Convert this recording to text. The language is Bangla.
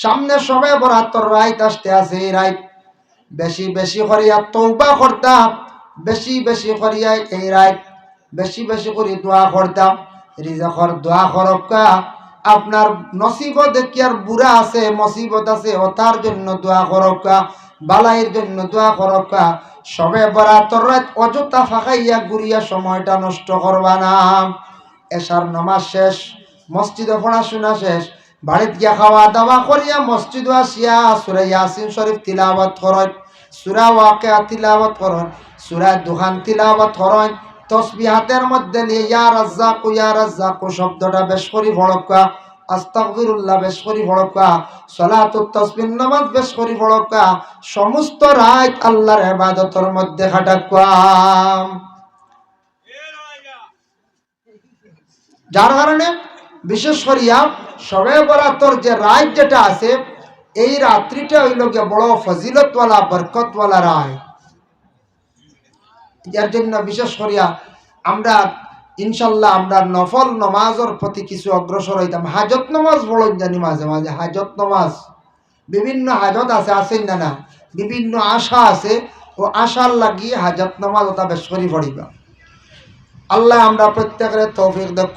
সামনে সবে বরাতর রাইত আসতে আছে এই রাইত। বেশি বেশি করিয়া তৌবা করতাম বেশি বেশি করিয়া এই রাইত, বেশি বেশি করে দোয়া করতাম রিজকর দোয়া করকা আপনার নসিবত দেখিয়ার বুড়া আছে, মসিবত আছে ওতার জন্য দোয়া করকা বালাইয়ের জন্য দোয়া করকা সবে বরাতর রাত অযথা ফাঁকাইয়া ঘুরিয়া সময়টা নষ্ট করবা না। এশার নামাজ শেষ, মসজিদে পড়াশোনা শেষ বাড়িত গিয়া খাওয়া দাওয়া করিয়া মসজিদ আসিয়া সুরা ইয়াসিন শরীফ তিলাবত করেন, সুরা ওয়াকিয়া তিলাবত করেন, সুরা দুখান তিলাবত করেন তসবি হাতের মধ্যে নিয়ে ইয়া রাজ্জাকু ইয়া রাজ্জাকু শব্দটা বেশ করি ভড়কা, আস্তাগফিরুল্লাহ বেশ করি ভড়কা, সলাতুত তসবির নামাজ বেশ করি ভড়কা, সমস্ত রাত আল্লাহর ইবাদতের মধ্যে খাটাকুয়াম যার কারণে বিশেষ করিয়া সবে বরাতর যে রাত যেটা আছে, এই রাত্রিটা হইল গিয়ে বড় ফজিলতওয়ালা, বরকতওয়ালা রায়। এর জন্য বিশেষ করিয়া আমরা, ইনশাল্লাহ আমরা নফল নমাজের প্রতি কিছু অগ্রসর হইতাম। হাজত নমাজ বড় জানি মাঝে মাঝে, হাজত নমাজ। বিভিন্ন হাজত আছে, আছেন না না? বিভিন্ন আশা আছে, ও আশার লাগিয়ে হাজত নমাজ ওটা বেশ করি পড়িবা। আল্লাহ আমরা প্রত্যেকের তৌফিক দক্ষ